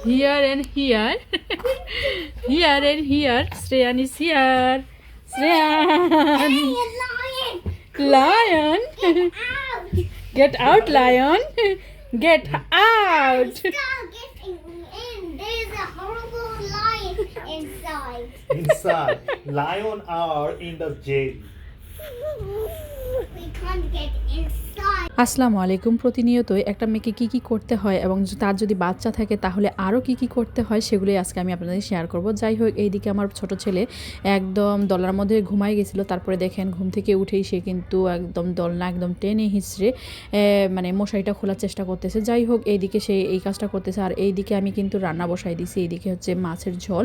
Here and here. here and here. Shreyan is here. Shreyan. lion! Lion. Out! Get out, lion. Get out. Stop getting in! There's a horrible lion inside. Inside, lion are in the jail. We can't get inside. আসসালামু আলাইকুম। প্রতিনিয়তই একটা মেয়েকে কী কী করতে হয় এবং তার যদি বাচ্চা থাকে তাহলে আরও কী কী করতে হয় সেগুলোই আজকে আমি আপনাদের শেয়ার করব। যাই হোক, এইদিকে আমার ছোট ছেলে একদম দলার মধ্যে ঘুমাই গেছিল। তারপরে দেখেন ঘুম থেকে উঠেই সে কিন্তু একদম দলনা একদম টেনে হিঁচড়ে মানে মশারিটা খোলার চেষ্টা করতেছে। যাই হোক, এইদিকে সে এই কাজটা করতেছে। আর এইদিকে আমি কিন্তু রান্না বসাই দিছি। এইদিকে হচ্ছে মাছের ঝোল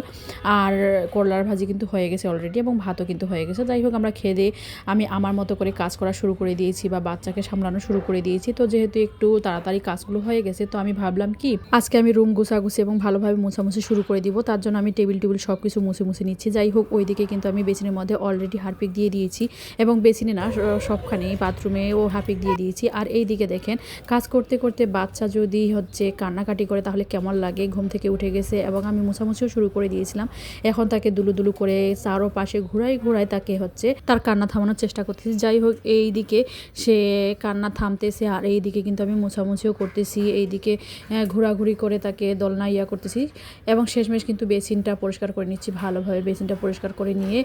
আর করলার ভাজি কিন্তু হয়ে গেছে অলরেডি এবং ভাতও কিন্তু হয়ে গেছে। যাই হোক, আমরা খেয়ে দিয়ে আমি আমার মতো করে কাজ করা শুরু করে দিয়েছি বা বাচ্চাকে সামলানো শুরু করে দিয়েছি। তো যেহেতু একটু তাড়াতাড়ি কাজগুলো হয়ে গেছে, তো আমি ভাবলাম কি, আজকে আমি রুম গুছাগুছি এবং ভালোভাবে মোছামুছি শুরু করে দিব। তার জন্য আমি টেবিল টেবিল সব কিছু মুছে মুছে নিচ্ছি। যাই হোক, ওইদিকে কিন্তু আমি বেসিনের মধ্যে অলরেডি হারপিক দিয়ে দিয়েছি এবং বেসিনে না সবখানেই বাথরুমেও হারপিক দিয়ে দিয়েছি। আর এই দিকে দেখেন, কাজ করতে করতে বাচ্চা যদি হচ্ছে কান্নাকাটি করে, তাহলে কেমন লাগে? ঘুম থেকে উঠে গেছে এবং আমি মোছামুছিও শুরু করে দিয়েছিলাম। এখন তাকে দুলু দুলু করে চারো পাশে ঘুরাই ঘুরাই তাকে হচ্ছে তার কান্না থামানোর চেষ্টা করতেছি। যাই হোক এই দিকে সে কান্না থামতেছে আর এই দিকে কিন্তু আমি মোছামুছিও করতেছি এইদিকে আহ, ঘোরাঘুরি করে তাকে দোলনা ইয়া করতেছি এবং শেষমেশ কিন্তু বেসিনটা পরিষ্কার করে নিচ্ছি ভালোভাবে বেসিনটা পরিষ্কার করে নিয়ে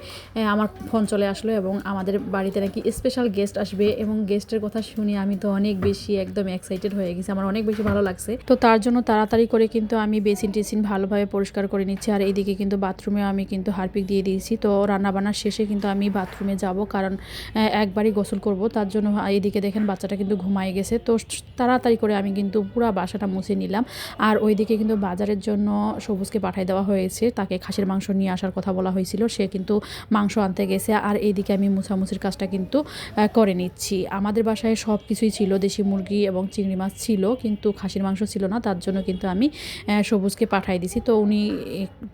আমার ফোন চলে আসলো এবং আমাদের বাড়িতে নাকি স্পেশাল গেস্ট আসবে এবং গেস্টের কথা শুনে আমি তো অনেক বেশি একদম এক্সাইটেড হয়ে গেছি আমার অনেক বেশি ভালো লাগছে। তো তার জন্য তাড়াতাড়ি করে কিন্তু আমি বেসিন টেসিন ভালোভাবে পরিষ্কার করে নিচ্ছি আর এইদিকে কিন্তু বাথরুমে আমি কিন্তু হারপিক দিয়ে দিয়েছি তো রান্নাবান্নার শেষে কিন্তু আমি বাথরুমে যাব কারণ একবারই গোসল করব তার জন্য এইদিকে দেখেন বাচ্চাটা কিন্তু ঘুমায় গেছে। তো তাড়াতাড়ি করে আমি কিন্তু পুরো বাসাটা মুছে নিলাম। আর ওইদিকে কিন্তু বাজারের জন্য সবুজকে পাঠিয়ে দেওয়া হয়েছে। তাকে খাসির মাংস নিয়ে আসার কথা বলা হয়েছিল। সে কিন্তু মাংস আনতে গেছে। আর এইদিকে আমি মুছামুছির কাজটা কিন্তু করে নিচ্ছি। আমাদের বাসায় সব কিছুই ছিল। দেশি মুরগি এবং চিংড়ি মাছ ছিল। কিন্তু খাসির মাংস ছিল না। তার জন্য কিন্তু আমি সবুজকে পাঠাই দিছি। তো উনি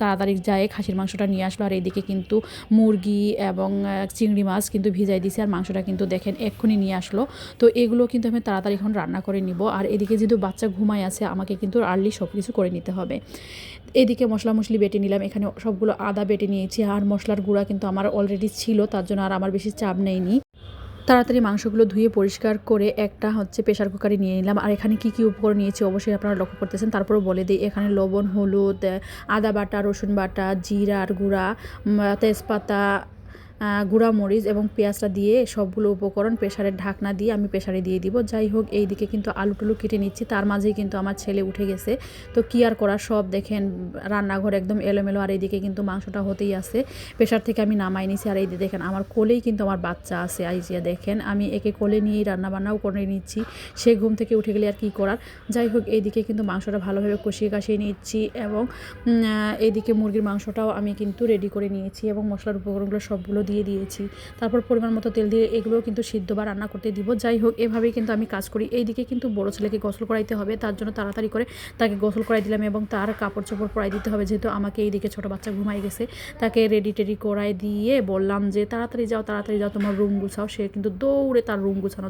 তাড়াতাড়ি যায়, খাসির মাংসটা নিয়ে আসলো। আর এইদিকে কিন্তু মুরগি এবং চিংড়ি মাছ কিন্তু ভিজাই দিছি। আর মাংসটা কিন্তু দেখেন এক্ষুনি নিয়ে আসলো। তো এগুলো কিন্তু আমি তাড়াতাড়ি এখন রান্না করে নিব। আর এদিকে যেহেতু বাচ্চা ঘুমায় আছে, আমাকে কিন্তু আর্লি সব কিছু করে নিতে হবে। এদিকে মশলা মশলি বেটে নিলাম, এখানে সবগুলো আদা বেটে নিয়েছি আর মশলার গুঁড়া কিন্তু আমার অলরেডি ছিল, তার জন্য আর আমার বেশি চাপ নেইনি। তাড়াতাড়ি মাংসগুলো ধুয়ে পরিষ্কার করে একটা হচ্ছে প্রেশার কুকারে নিয়ে নিলাম। আর এখানে কি কি উপকরণ নিয়েছি অবশ্যই আপনারা লক্ষ্য করতেছেন। তারপরে বলে দিই, এখানে লবণ, হলুদ, আদা বাটা, রসুন বাটা জিরার গুঁড়া তেজপাতা গুঁড়া মরিচ এবং পেঁয়াজটা দিয়ে সবগুলো উপকরণ প্রেশারের ঢাকনা দিয়ে আমি প্রেশারে দিয়ে দিব। যাই হোক এই দিকে কিন্তু আলু টুলু কেটে নিচ্ছি। তার মাঝেই কিন্তু আমার ছেলে উঠে গেছে। তো কি আর করা সব দেখেন, রান্নাঘর একদম এলোমেলো, আর এইদিকে কিন্তু মাংসটা হতেই আছে। প্রেশার থেকে আমি নামাই নিছি, আর এই যে দেখেন, আমার কোলেই কিন্তু আমার বাচ্চা আছে আইজিয়া দেখেন। আমি একে কোলে নিয়েই রান্নাবান্নাও করে নিচ্ছি। সে ঘুম থেকে উঠে গেলে আর কি করার? যাই হোক, এইদিকে কিন্তু মাংসটা ভালোভাবে কষিয়ে কাশিয়ে নিচ্ছি এবং এইদিকে মুরগির মাংসটাও আমি কিন্তু রেডি করে নিয়েছি এবং মশলার উপকরণগুলো সবগুলো দিয়ে দিয়েছি। তারপর পরিমাণ মতো তেল দিয়ে এগুলোও কিন্তু সিদ্ধ বা রান্না করতে দিব। যাই হোক, এভাবেই কিন্তু আমি কাজ করি। এইদিকে কিন্তু বড় ছেলেকে গোসল করাইতে হবে। তার জন্য তাড়াতাড়ি করে তাকে গোসল করাই দিলাম এবং তার কাপড় চোপড় পরাই দিতে হবে। যেহেতু আমাকে এইদিকে ছোটো বাচ্চা ঘুমাই গেছে, তাকে রেডি টেডি করাই দিয়ে বললাম যে, তাড়াতাড়ি যাও তাড়াতাড়ি যাও, তোমার রুম গুছাও। সে কিন্তু দৌড়ে তার রুম গুছানো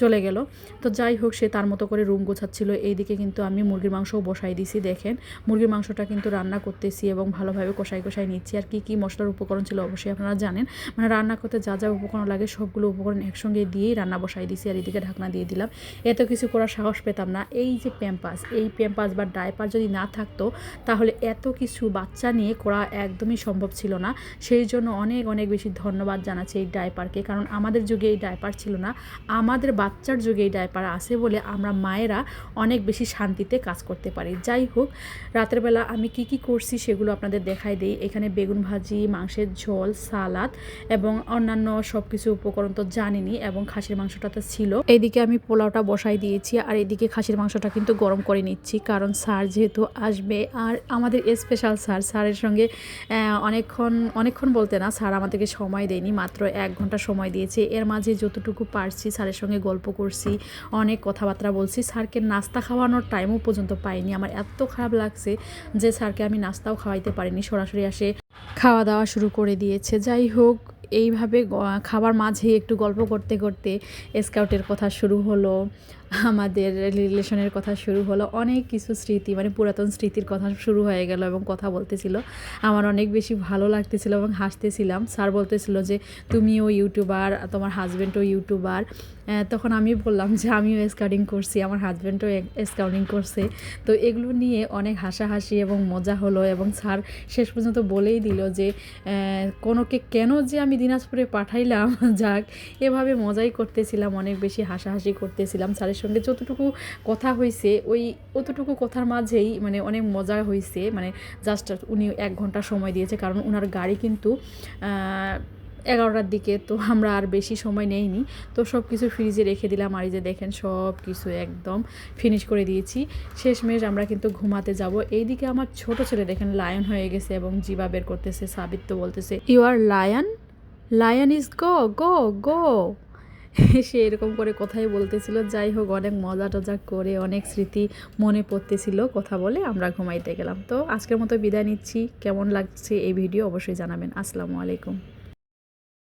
চলে গেল। তো যাই হোক, সে তার মতো করে রুম গোছাচ্ছিল। এইদিকে কিন্তু আমি মুরগির মাংসও বসাই দিছি, দেখেন। মুরগির মাংসটা কিন্তু রান্না করতেছি এবং ভালোভাবে কষাই কষাই নিচ্ছি। আর কি কি মশলার উপকরণ ছিল অবশ্যই আপনারা জানেন। মানে রান্না করতে যা যা উপকরণ লাগে সবগুলো উপকরণ একসঙ্গে দিয়েই রান্না বসাই দিছি আর এদিকে ঢাকনা দিয়ে দিলাম। এত কিছু করার সাহস পেতাম না। এই যে প্যাম্পাস এই প্যাম্পাস বা ডাইপার যদি না থাকতো, তাহলে এত কিছু বাচ্চা নিয়ে করা একদমই সম্ভব ছিল না। সেই জন্য অনেক অনেক বেশি ধন্যবাদ জানাচ্ছি এই ডাইপারকে কারণ আমাদের যুগে এই ডাইপার ছিল না। আমাদের বাচ্চার যুগে এই ডাইপার আছে বলে আমরা মায়েরা অনেক বেশি শান্তিতে কাজ করতে পারি। যাই হোক, রাতের বেলা আমি কি কি করছি সেগুলো আপনাদের দেখাই দিই। এখানে বেগুন ভাজি, মাংসের ঝোল, সালাদ এবং অন্যান্য সব কিছু উপকরণ তো জানিনি এবং খাসির মাংসটা তো ছিল। এইদিকে আমি পোলাওটা বসাই দিয়েছি আর এদিকে খাসির মাংসটা কিন্তু গরম করে নিচ্ছি কারণ স্যার যেহেতু আসবে আর আমাদের স্পেশাল স্যার, স্যারের সঙ্গে অনেকক্ষণ অনেকক্ষণ বলতে না, স্যার আমাদেরকে সময় দেয়নি, মাত্র এক ঘণ্টা সময় দিয়েছে। এর মাঝে যতটুকু পারছি স্যারের সঙ্গে গল্প করছি, অনেক কথাবার্তা বলছি। স্যারকে নাস্তা খাওয়ানোর টাইমও পর্যন্ত পাইনি। আমার এত খারাপ লাগছে যে স্যারকে আমি নাস্তাও খাওয়াইতে পারিনি, সরাসরি আসে খাওয়া দাওয়া শুরু করে দিয়েছে। যাই হোক, এইভাবে খাবার মাঝে একটু গল্প করতে করতে স্কাউটের কথা শুরু হলো। আমাদের রিলেশনের কথা শুরু হলো, অনেক কিছু স্মৃতি মানে পুরাতন স্মৃতির কথা শুরু হয়ে গেল এবং কথা বলতেছিল। আমার অনেক বেশি ভালো লাগতেছিল এবং হাসতেছিলাম। স্যার বলতেছিল যে, তুমিও ইউটিউবার তোমার হাজব্যান্ডও ইউটিউবার তখন আমি বললাম যে, আমিও স্কাউটিং করছি, আমার হাজব্যান্ডও স্কাউটিং করছে। তো এগুলো নিয়ে অনেক হাসাহাসি এবং মজা হলো এবং স্যার শেষ পর্যন্ত বলেই দিল যে কোনোকে কেন যে আমি দিনাজপুরে পাঠাইলাম? যাক, এভাবে মজাই করতেছিলাম, অনেক বেশি হাসাহাসি করতেছিলাম। স্যারের সঙ্গে যতটুকু কথা হয়েছে ওই অতটুকু কথার মাঝেই মানে অনেক মজা হয়েছে মানে জাস্ট উনি এক ঘণ্টা সময় দিয়েছে, কারণ ওনার গাড়ি কিন্তু এগারোটার দিকে, তো আমরা আর বেশি সময় নেইনি। তো সব কিছু ফ্রিজে রেখে দিলাম। আর যে দেখেন সব কিছু একদম ফিনিশ করে দিয়েছি। শেষমেশ আমরা কিন্তু ঘুমাতে যাব। এইদিকে আমার ছোট ছেলে দেখেন লায়ন হয়ে গেছে এবং জিবা বের করতেছে সাবিত তো বলতেছে you are lion lion is go go go সে এরকম করে কথাই বলতেছিল। যাই হোক, অনেক মজা টজা করে, অনেক স্মৃতি মনে পড়তেছিল। কথা বলে আমরা ঘুমাইতে গেলাম। তো আজকের মতো বিদায় নিচ্ছি। কেমন লাগছে এই ভিডিও অবশ্যই জানাবেন। আসসালামু আলাইকুম।